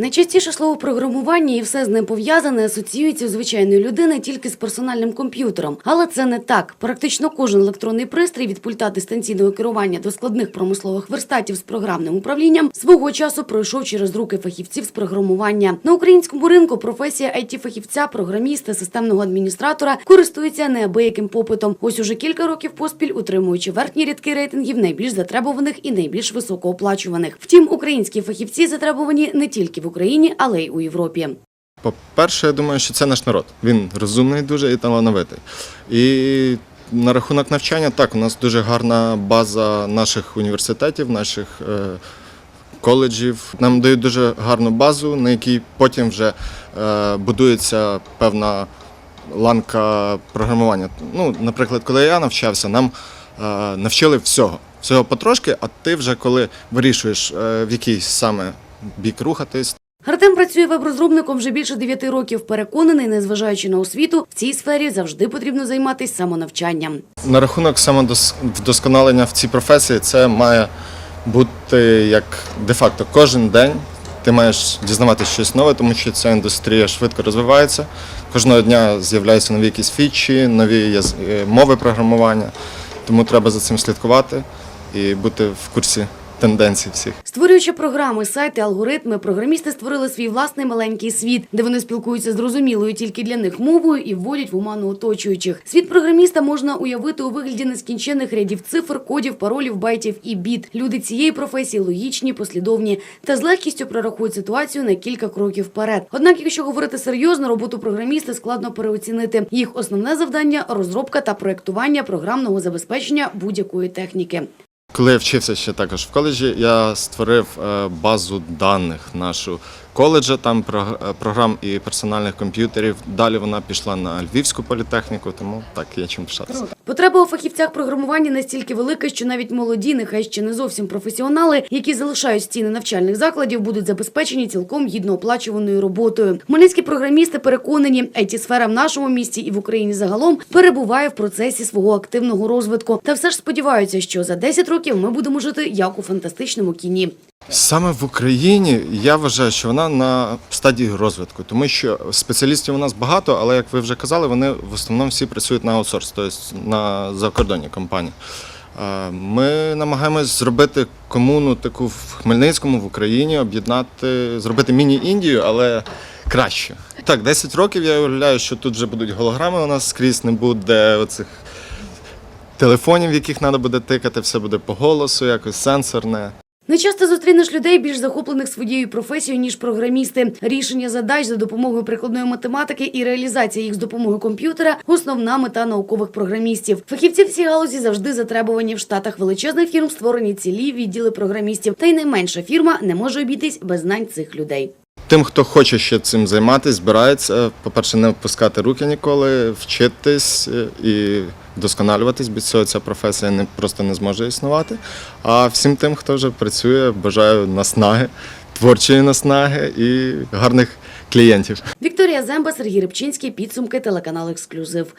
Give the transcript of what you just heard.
Найчастіше слово програмування і все з ним пов'язане асоціюється у звичайної людини тільки з персональним комп'ютером. Але це не так. Практично кожен електронний пристрій від пульта дистанційного керування до складних промислових верстатів з програмним управлінням свого часу пройшов через руки фахівців з програмування. На українському ринку професія it фахівця програміста, системного адміністратора користується неабияким попитом. Ось уже кілька років поспіль утримуючи верхні рядки рейтингів найбільш затребуваних і найбільш високооплачуваних. Втім, українські фахівці затребувані не тільки в Україні, але й у Європі. По-перше, я думаю, що це наш народ. Він розумний дуже і талановитий. І на рахунок навчання, так, у нас дуже гарна база наших університетів, наших е, коледжів. Нам дають дуже гарну базу, на якій потім вже е, будується певна ланка програмування. Ну, наприклад, коли я навчався, нам е, навчили всього. Всього потрошки, а ти вже коли вирішуєш, в який саме бік рухатись, Артем працює веб-розробником вже більше 9 років. Переконаний, незважаючи на освіту, в цій сфері завжди потрібно займатися самонавчанням. На рахунок самовдосконалення в цій професії це має бути як де-факто кожен день. Ти маєш дізнаватися щось нове, тому що ця індустрія швидко розвивається. Кожного дня з'являються нові якісь фічі, нові е, мови програмування. Тому треба за цим слідкувати і бути в курсі тенденцій всіх. Створюючи програми, сайти, алгоритми, програмісти створили свій власний маленький світ, де вони спілкуються зрозумілою тільки для них мовою і вводять в оману оточуючих. Світ програміста можна уявити у вигляді нескінченних рядів цифр, кодів, паролів, байтів і біт. Люди цієї професії логічні, послідовні та з легкістю прорахують ситуацію на кілька кроків вперед. Однак, якщо говорити серйозно, роботу програміста складно переоцінити. Їх основне завдання розробка та проектування програмного забезпечення будь-якої техніки. Коли я вчився ще також в коледжі, я створив е, базу даних нашу коледжа, там про- програм і персональних комп'ютерів. Далі вона пішла на Львівську політехніку, тому так є чим пишатися. Потреба у фахівцях програмування настільки велика, що навіть молоді, нехай ще не зовсім професіонали, які залишають стіни навчальних закладів, будуть забезпечені цілком гідно оплачуваною роботою. Хмельницькі програмісти переконані, it сфера в нашому місті і в Україні загалом перебуває в процесі свого активного розвитку. Та все ж сподіваються, що за 10 років ми будемо жити як у фантастичному кіні. Саме в Україні я вважаю, що вона на стадії розвитку, тому що спеціалістів у нас багато, але як ви вже казали, вони в основному всі працюють на аутсорс, тобто на закордонні компанії. Ми намагаємось зробити комуну таку в Хмельницькому, в Україні, об'єднати, зробити міні-Індію, але краще. Так, 10 років я уявляю, що тут вже будуть голограми у нас скрізь, не буде оцих телефонів, в яких треба буде тикати, все буде по голосу, якось сенсорне. Не часто зустрінеш людей більш захоплених своєю професією, ніж програмісти. Рішення задач за допомогою прикладної математики і реалізація їх з допомогою комп'ютера основна мета наукових програмістів. Фахівці в цій галузі завжди затребувані в штатах величезних фірм, створені цілі відділи програмістів. Та й найменша фірма не може обійтись без знань цих людей. Тим, хто хоче ще цим займатися, збирається, по-перше, не опускати руки ніколи, вчитись е, і вдосконалюватись, цього ця професія не, просто не зможе існувати. А всім тим, хто вже працює, бажаю наснаги, творчої наснаги і гарних клієнтів. Вікторія Земба, Сергій Рибчинський, підсумки телеканал Ексклюзив.